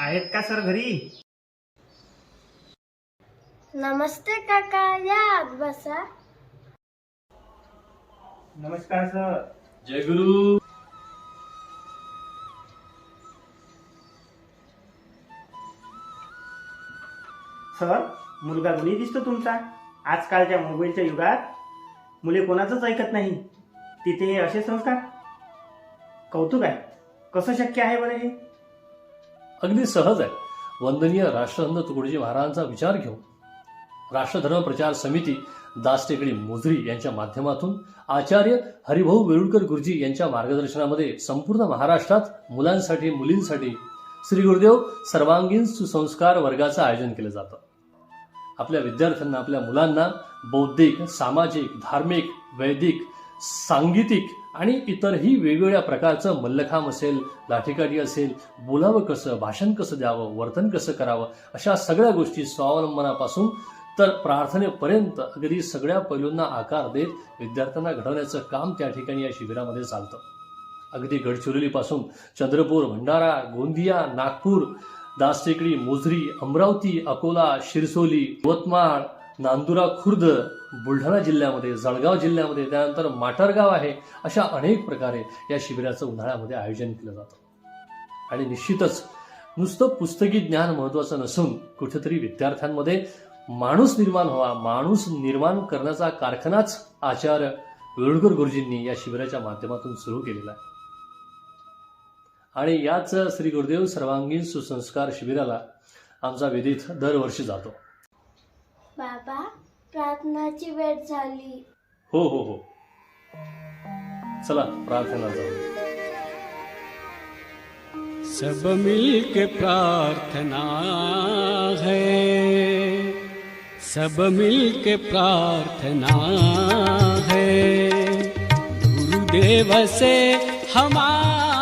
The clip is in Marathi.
आहेत का सर घरी? नमस्ते काका या आज बसा. नमस्कार सर. जय गुरु. सर मुलगा गुणी दिसतो तुमचा. आजकालच्या मोबाईलच्या युगात मुले कोणाचंच ऐकत नाही. तिथे असे संस्कार. कौतुक आहे. कसं शक्य आहे बरं हे? अगदी सहज आहे. वंदनीय राष्ट्रसंत तुकडोजी महाराजांचा विचार घेऊन राष्ट्रधर्म प्रचार समिती दासटेकडी मोजरी यांच्या माध्यमातून आचार्य हरिभाऊ वेरुळकर गुरुजी यांच्या मार्गदर्शनामध्ये संपूर्ण महाराष्ट्रात मुलांसाठी मुलींसाठी श्री गुरुदेव सर्वांगीण सुसंस्कार वर्गाचं आयोजन केलं जातं. आपल्या विद्यार्थ्यांना आपल्या मुलांना बौद्धिक सामाजिक धार्मिक वैदिक सांगीतिक आणि इतरही वेगवेगळ्या प्रकारचं मल्लखांब असेल लाठीकाठी असेल बोलावं कसं भाषण कसं द्यावं वर्तन कसं करावं अशा सगळ्या गोष्टी स्वावलंबनापासून तर प्रार्थनेपर्यंत अगदी सगळ्या पैलूंना आकार देत विद्यार्थ्यांना घडवण्याचं काम त्या ठिकाणी या शिबिरामध्ये चालतं. अगदी गडचिरोलीपासून चंद्रपूर भंडारा गोंदिया नागपूर दासटेकडी मोजरी अमरावती अकोला शिरसोली यवतमाळ नांदुरा खुर्द बुलढाणा जिल्ह्यामध्ये जळगाव जिल्ह्यामध्ये त्यानंतर माटरगाव आहे अशा अनेक प्रकारे या शिबिराचं उन्हाळ्यामध्ये आयोजन केलं जातं. आणि निश्चितच नुसतं पुस्तकी ज्ञान महत्वाचं नसून कुठेतरी विद्यार्थ्यांमध्ये माणूस निर्माण व्हावा माणूस निर्माण करण्याचा कारखानाच आचार्य वेळुळकर गुरुजींनी या शिबिराच्या माध्यमातून सुरू केलेला आहे. आणि याच श्री गुरुदेव सर्वांगीण सुसंस्कार शिबिराला आमचा विधीत दरवर्षी जातो. बाबा प्रार्थनाची वेळ झाली. हो हो हो. चला प्रार्थना जाऊ सब मिल के प्रार्थना है। सब मिल के प्रार्थना है। गुरुदेव से हमारा